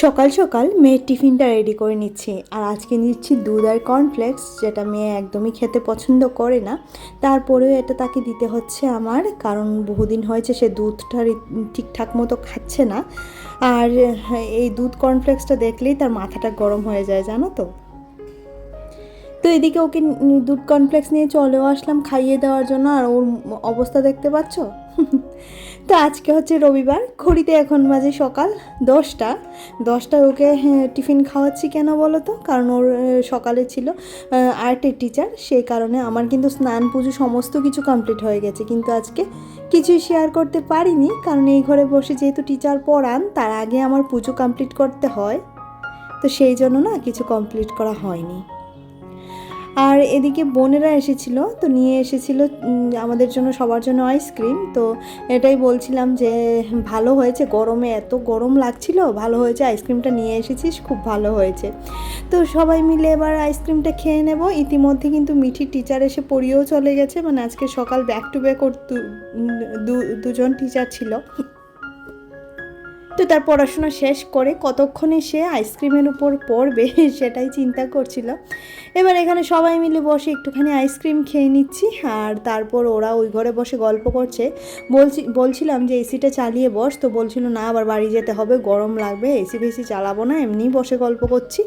সকাল সকাল মেয়ের টিফিনটা রেডি করে নিচ্ছি। আর আজকে নিচ্ছি দুধ আর কর্নফ্লেক্স যেটা মেয়ে একদমই খেতে পছন্দ করে না। তারপরেও এটা তাকে দিতে হচ্ছে আমার, কারণ বহুদিন হয়েছে সে দুধটা ঠিকঠাক মতো খাচ্ছে না। আর এই দুধ কর্নফ্লেক্সটা দেখলেই তার মাথাটা গরম হয়ে যায়, জানো তো। তো এদিকে ওকে দুধ কর্নফ্লেক্স নিয়ে চলেও আসলাম খাইয়ে দেওয়ার জন্য। আর ওর অবস্থা দেখতে পাচ্ছ? তো আজকে হচ্ছে রবিবার ঘড়িতে এখন বাজে সকাল দশটা। দশটায় ওকে হ্যাঁ, টিফিন খাওয়াচ্ছি কেন বলো তো? কারণ ওর সকালে ছিল আর্টের টিচার সেই কারণে আমার কিন্তু স্নান পুজো সমস্ত কিছু কমপ্লিট হয়ে গেছে। কিন্তু আজকে কিছুই শেয়ার করতে পারিনি কারণ এই ঘরে বসে যেহেতু টিচার পড়ান তার আগে আমার পুজো কমপ্লিট করতে হয়। তো সেই জন্য না কিছু কমপ্লিট করা হয়নি। আর এদিকে বোনেরা এসেছিল, তো নিয়ে এসেছিল আমাদের জন্য সবার জন্য আইসক্রিম তো এটাই বলছিলাম যে, ভালো হয়েছে, গরমে এত গরম লাগছিল, ভালো হয়েছে আইসক্রিমটা নিয়ে এসেছিস খুব ভালো হয়েছে। তো সবাই মিলে এবার আইসক্রিমটা খেয়ে নেব। ইতিমধ্যে কিন্তু মিঠি টিচার এসে পড়িয়েও চলে গেছে মানে আজকে সকাল ব্যাক টু ব্যাক দুজন টিচার ছিল। তো তার পড়াশোনা শেষ করে কতক্ষণে সে আইসক্রিমের উপর পড়বে সেটাই চিন্তা করছিল। এবার এখানে সবাই মিলে বসে একটুখানি আইসক্রিম খেয়ে নিচ্ছি আর তারপর ওরা ওই ঘরে বসে গল্প করছে। বলছি, বলছিলাম যে এসিটা চালিয়ে বস। তো বলছিল, না, আবার বাড়ি যেতে হবে, গরম লাগবে, এসি বেসি চালাবো না, এমনিই বসে গল্প করছি।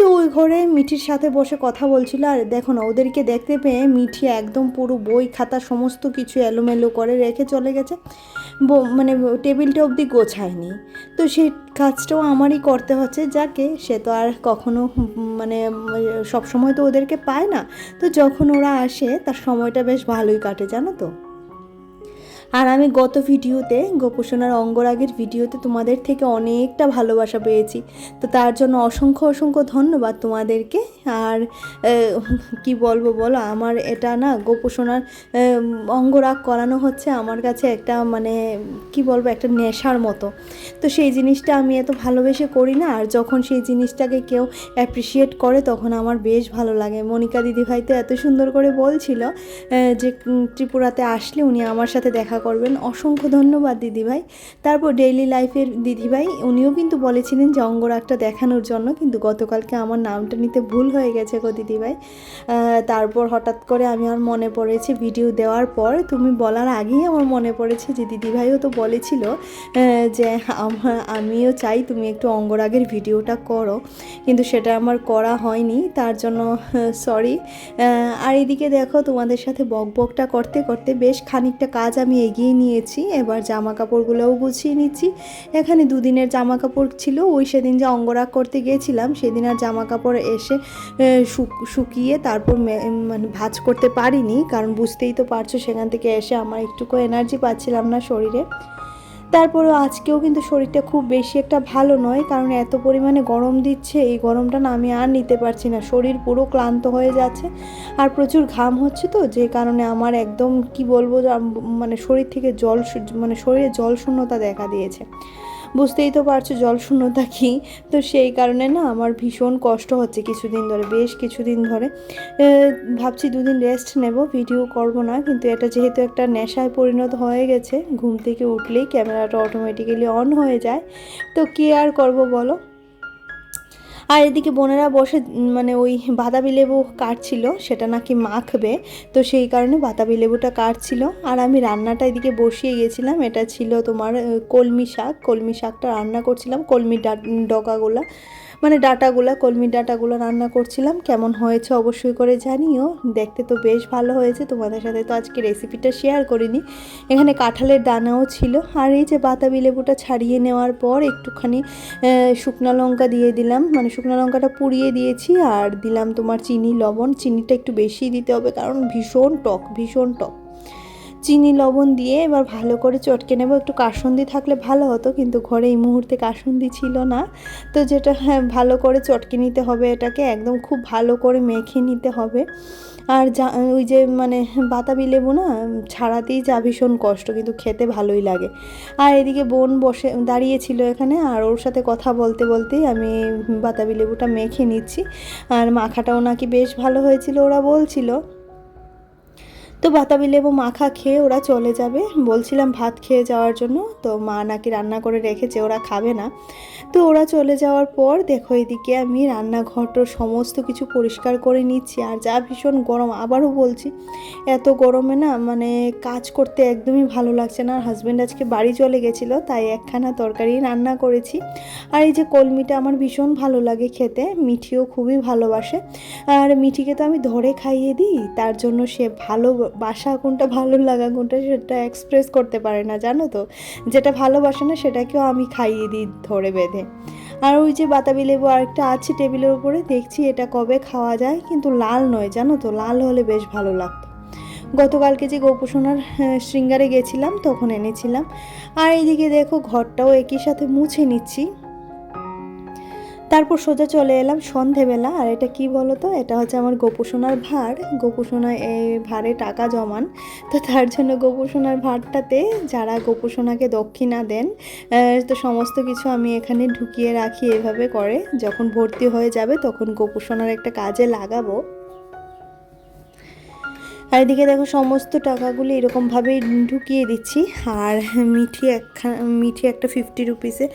তো ওই ঘরে মিঠির সাথে বসে কথা বলছিল আর দেখো না, ওদেরকে দেখতে পেয়ে মিঠি একদম পুরো বই খাতা সমস্ত কিছু এলোমেলো করে রেখে চলে গেছে। মানে টেবিলটা অবধি গোছায়নি। তো সেই কাজটাও আমারই করতে হচ্ছে, যাকে সে তো আর কখনো মানে সব সময় তো ওদেরকে পায় না। তো যখন ওরা আসে, তার সময়টা বেশ ভালোই কাটে, জানো তো? আর আমি গত ভিডিওতে গোপোষণার অঙ্গরাগের ভিডিওতে তোমাদের থেকে অনেকটা ভালোবাসা পেয়েছি। তো তার জন্য অসংখ্য অসংখ্য ধন্যবাদ তোমাদেরকে। আর কি বলব বলো? আমার এটা না গোপোষণার অঙ্গরাগ করানো হচ্ছে আমার কাছে একটা মানে কি বলব, একটা নেশার মতো। তো সেই জিনিসটা আমি এত ভালোবেসে করি না, আর যখন সেই জিনিসটাকে কেউ অ্যাপ্রিসিয়েট করে তখন আমার বেশ ভালো লাগে। মনিকা দিদিভাই তো এত সুন্দর করে বলছিল যে ত্রিপুরাতে আসলে উনি আমার সাথে দেখা করবেন। অসংখ্য ধন্যবাদ দিদিভাই। তারপর ডেইলি লাইফের দিদিভাই, উনিও কিন্তু বলেছিলেন যে অঙ্গরাগটা দেখানোর জন্য, কিন্তু গতকালকে আমার নামটা নিতে ভুল হয়ে গেছে গো দিদিভাই। তারপর হঠাৎ করে আমি আমার মনে পড়েছে ভিডিও দেওয়ার পর, তুমি বলার আগেই আমার মনে পড়েছে যে দিদিভাইও তো বলেছিল যে আমা- আমিও চাই তুমি একটু অঙ্গরাগের ভিডিওটা করো। কিন্তু সেটা আমার করা হয়নি, তার জন্য সরি আর এদিকে দেখো তোমাদের সাথে বক বকটা করতে করতে বেশ খানিকটা কাজ আমি এগিয়ে নিয়েছি, এবার জামা কাপড়গুলোও গুছিয়ে নিচ্ছি। এখানে দুদিনের জামা কাপড় ছিল, ওই সেদিন যে অঙ্গরাগ করতে গিয়েছিলাম, সেদিন আর জামা কাপড় এসে শুক- শুকিয়ে তারপর মানে ভাজ করতে পারিনি, কারণ বুঝতেই তো পারছ সেখান থেকে এসে আমার একটুকু এনার্জি পাচ্ছিলাম না শরীরে। তারপরেও আজকেও কিন্তু শরীরটা খুব বেশি একটা ভালো নয়, কারণ এত পরিমাণে গরম দিচ্ছে, এই গরমটা না আমি আর নিতে পারছি না। শরীর পুরো ক্লান্ত হয়ে যাচ্ছে আর প্রচুর ঘাম হচ্ছে তো, যে কারণে আমার একদম কি বলব মানে শরীর থেকে জল মানে শরীরে জল শূন্যতা দেখা দিয়েছে। বুঝতেই তো পারছ জল শূন্যতা কী? তো সেই কারণে না আমার ভীষণ কষ্ট হচ্ছে কিছুদিন ধরে, বেশ কিছুদিন ধরে। ভাবছি দুদিন রেস্ট নেব ভিডিও করব না, কিন্তু এটা যেহেতু একটা নেশায় পরিণত হয়ে গেছে, ঘুম থেকে উঠলেই ক্যামেরাটা অটোমেটিক্যালি অন হয়ে যায়। তো কী আর করব বলো? আর এদিকে বোনেরা বসে মানে ওই বাতাবি লেবু কাটছিল, সেটা নাকি মাখবে। তো সেই কারণে বাতাবি লেবুটা কাটছিল। আর আমি রান্নাটা এদিকে বসিয়ে গেছিলাম। এটা ছিল তোমার কলমি শাক। কলমি শাকটা রান্না করছিলাম। কলমি ডা- ডগাগুলা। মানে ডাটাগুলা, কলমি ডাটাগুলো রান্না করছিলাম। কেমন হয়েছে অবশ্যই করে জানিও। দেখতে তো বেশ ভালো হয়েছে তোমাদের সাথে তো আজকে রেসিপিটা শেয়ার করিনি। এখানে কাঁঠালের দানাও ছিল। আর এই যে বাতাবি লেবুটা ছাড়িয়ে নেওয়ার পর একটুখানি শুকনো লঙ্কা দিয়ে দিলাম। মানে শুকনো লঙ্কাটা পুড়িয়ে দিয়েছি। আর দিলাম তোমার চিনি, লবণ। চিনিটা একটু বেশি দিতে হবে কারণ ভীষণ টক ভীষণ টক। চিনি লবণ দিয়ে এবার ভালো করে চটকে নেব। একটু কাসন্দি থাকলে ভালো হতো, কিন্তু ঘরে এই মুহূর্তে কাসন্দি ছিল না। তো যেটা হ্যাঁ ভালো করে চটকে নিতে হবে এটাকে, একদম খুব ভালো করে মেখে নিতে হবে। আর যা, ওই যে মানে বাতাবি লেবু না, ছাড়াতেই যা ভীষণ কষ্ট, কিন্তু খেতে ভালোই লাগে। আর এদিকে বোন বসে, দাঁড়িয়েছিল এখানে, আর ওর সাথে কথা বলতে বলতেই আমি বাতাবি লেবুটা মেখে নিচ্ছি। আর মাখাটাও নাকি বেশ ভালো হয়েছিল, ওরা বলছিল। তো বাতাবি লেবু মাখা খেয়ে ওরা চলে যাবে। বলছিলাম ভাত খেয়ে যাওয়ার জন্য, তো মা নাকি রান্না করে রেখেছে, ওরা খাবে না। তো ওরা চলে যাওয়ার পর দেখো এদিকে আমি রান্নাঘরটার সমস্ত কিছু পরিষ্কার করে নিচ্ছি, আর যা ভীষণ গরম। আবারও বলছি, এত গরমে না মানে কাজ করতে একদমই ভালো লাগছে না। আর হাজব্যান্ড আজকে বাড়ি চলে গেছিল, তাই একখানা তরকারি রান্না করেছি। আর এই যে কলমিটা আমার ভীষণ ভালো লাগে খেতে, মিঠিও খুবই ভালোবাসে। আর মিঠিকে তো আমি ধরে খাইয়ে দিই, তার জন্য সে ভালো বাসা কোনটা ভালো লাগা, কোনটা সেটা এক্সপ্রেস করতে পারে না, জানো তো? যেটা ভালোবাসে না, সেটাকেও আমি খাইয়ে দিই ধরে বেঁধে। আর ওই যে বাতাবি লেবু আরেকটা আছে টেবিলের উপরে, দেখছি এটা কবে খাওয়া যায়, কিন্তু লাল নয়, জানো তো? লাল হলে বেশ ভালো লাগতো। গতকালকে যে গোপুসোনার শৃঙ্গারে গেছিলাম, তখন এনেছিলাম। আর এইদিকে দেখো, ঘরটাও একই সাথে মুছে নিচ্ছি। তারপর সোজা চলে এলাম সন্ধেবেলা। আর এটা কি বলো তো এটা হচ্ছে আমার গোপুসোনার ভার গোপুসোনা এই ভারে টাকা জমান। তো তার জন্য গোপুসোনার ভারটাতে যারা গোপুসোনাকে দক্ষিণা দেন তো সমস্ত কিছু আমি এখানে ঢুকিয়ে রাখি এভাবে করে। যখন ভর্তি হয়ে যাবে তখন গোপুসোনার একটা কাজে লাগাবো। আর এদিকে দেখো সমস্ত টাকাগুলি এরকমভাবেই ঢুকিয়ে দিচ্ছি। আর মিঠি একখানা মিঠি একটা ফিফটি রুপিসে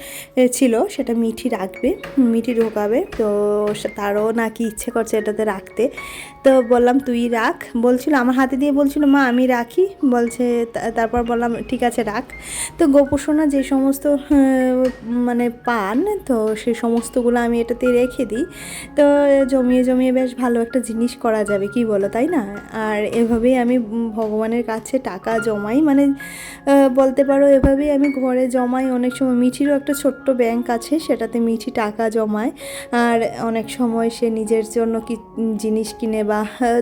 ছিল, সেটা মিঠি রাখবে, মিঠি ঢোকাবে। তো তারও নাকি ইচ্ছে করছে এটাতে রাখতে। তো বললাম, তুই রাখ। বলছিল, আমার হাতে দিয়ে বলছিল, মা, আমি রাখি। বলছে তারপর বললাম, ঠিক আছে, রাখ। তো গোপসোনা যে সমস্ত মানে পান, তো সে সমস্তগুলো আমি এটাতে রেখে দিই। তো জমিয়ে জমিয়ে বেশ ভালো একটা জিনিস করা যাবে, কি বলো, তাই না? আর এভাবেই আমি ভগবানের কাছে টাকা জমাই। মানে বলতে পারো এভাবেই আমি ঘরে জমাই। অনেক সময় মিঠিরও একটা ছোট্ট ব্যাংক আছে, সেটাতে মিঠি টাকা জমায়। আর অনেক সময় সে নিজের জন্য কি জিনিস কিনে বা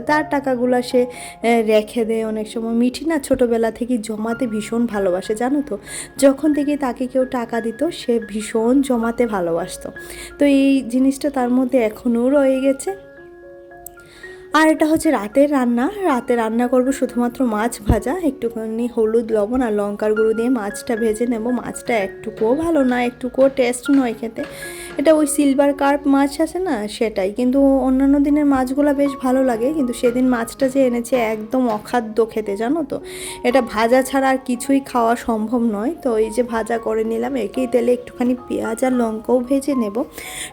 তার টাকাগুলো সে রেখে দেয়। অনেক সময় মিঠি না ছোটোবেলা থেকে জমাতে ভীষণ ভালোবাসে, জানো তো? যখন থেকে তাকে কেউ টাকা দিত, সে ভীষণ জমাতে ভালোবাসতো। তো এই জিনিসটা তার মধ্যে এখনও রয়ে গেছে। আর এটা হচ্ছে রাতের রান্না। রাতে রান্না করব শুধুমাত্র মাছ ভাজা, একটুখানি হলুদ লবণ আর লঙ্কার গুঁড়ো দিয়ে মাছটা ভেজে নেব। মাছটা একটুকুও ভালো না, একটুকুও টেস্ট নয় খেতে। এটা ওই সিলভার কার্প মাছ আছে না, সেটাই। কিন্তু অন্যান্য দিনের মাছগুলো বেশ ভালো লাগে, কিন্তু সেদিন মাছটা যে এনেছে একদম অখাদ্য খেতে, জানো তো? এটা ভাজা ছাড়া আর কিছুই খাওয়া সম্ভব নয়। তো এই যে ভাজা করে নিলাম, একই তেলে একটুখানি পেঁয়াজ আর লঙ্কাও ভেজে নেব।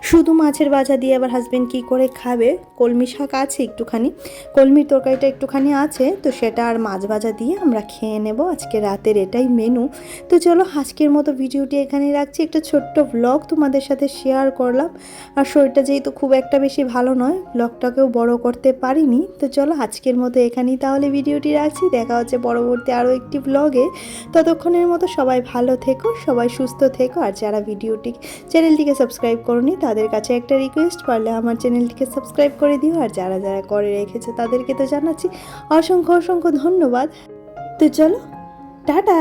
শুধু মাছের ভাজা দিয়ে আবার হাজবেন্ড কী করে খাবে? কলমি শাক আছে একটুখানি। কলমির তরকারিটা একটুখানি আছে, তো সেটা আর মাছ ভাজা দিয়ে আমরা খেয়ে নেব। আজকে রাতের এটাই মেনু তো চলো, আজকের মতো ভিডিওটি এখানে রাখছি। একটা ছোট্ট ব্লগ তোমাদের সাথে শেয়ার করলাম। আর শরীরটা যেহেতু খুব একটা বেশি ভালো নয় ব্লগটাকেও বড় করতে পারিনি। তো চলো আজকের মতো এখানেই তাহলে ভিডিওটি রাখছি। দেখা হচ্ছে পরবর্তী আরও একটি ব্লগে ততক্ষণের মতো সবাই ভালো থেকো, সবাই সুস্থ থেকো। আর যারা ভিডিওটি চ্যানেলটিকে সাবস্ক্রাইব করনি, তাদের কাছে একটা রিকোয়েস্ট পারলে আমার চ্যানেলটিকে সাবস্ক্রাইব করে দিও। আর যারা যারা করে রেখেছে, তাদেরকে তো জানাচ্ছি অসংখ্য অসংখ্য ধন্যবাদ। তো চলো, টাটা!